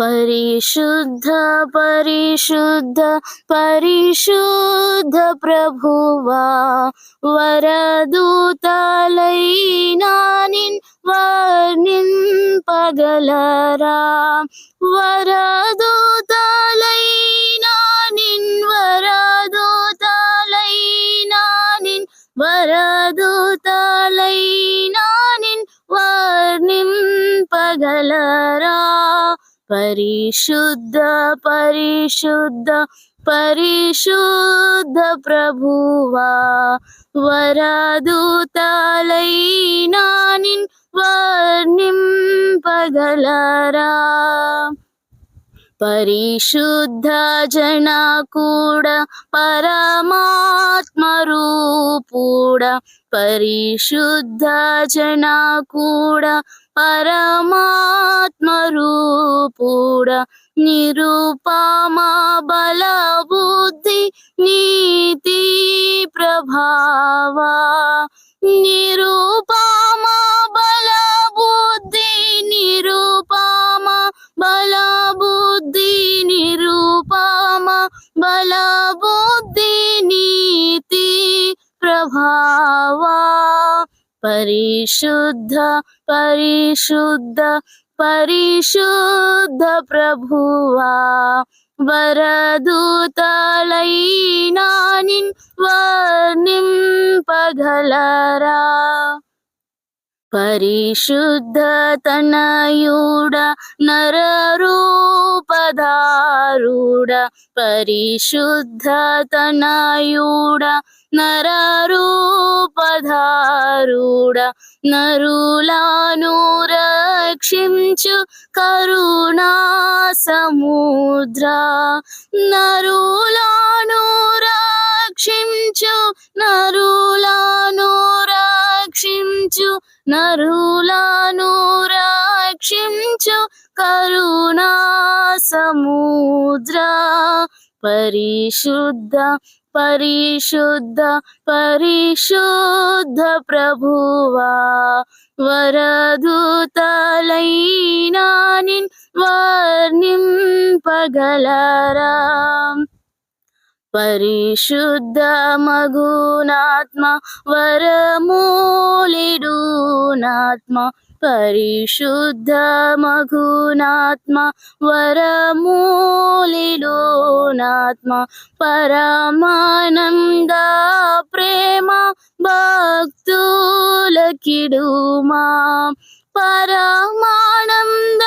పరిశుద్ధ పరిశుద్ధ పరిశుద్ధ ప్రభువా వరదూతలైనా నిన్ వర్ణింపగలరా. వరదూతలైనా నిన్ వరదూతలైనా నిన్ వరదూతలైనా నిన్ వర్ణింపగలరా. పరిశుద్ధ పరిశుద్ధ పరిశుద్ధ ప్రభువా. వరదూతలైనా నిన్ వర్ణింపగలరా. పరిశుద్ధ జన కూడా పరమాత్మ రూపుడ పరిశుద్ధ జన కూడా పరమాత్మ రూపుడ నిరుపమా బల బుద్ధి నీతి ప్రభావా నిరుపమా बलबुद्धिनीति प्रभावा परिशुद्ध परिशुद्ध परिशुद्ध प्रभुवा। वरदूतलैनानिन् वर्णिं पघलरा వరదూతలైనా నిన్ వర్ణింపగలరా పరిశుద్ధ తనయుడ నరరూపధారుడ పరిశుద్ధ తనయుడ నరరూపధారుడ నరులాను రక్షించు కరుణా సముద్ర నరులాను రక్షించు నరులాను రక్షించు నరులను రక్షించు కరుణా సముద్ర. పరిశుద్ధ పరిశుద్ధ పరిశుద్ధ ప్రభువా వరదూతలైనా నిన్ వర్ణింపగలరా. పరిశుద్ధ మగునాత్మ వరమూలిడునాత్మ పరిశుద్ధ మగునాత్మ వరమూలిడునాత్మ పరమానంద ప్రేమ భక్తులకిడుమా. పరమానంద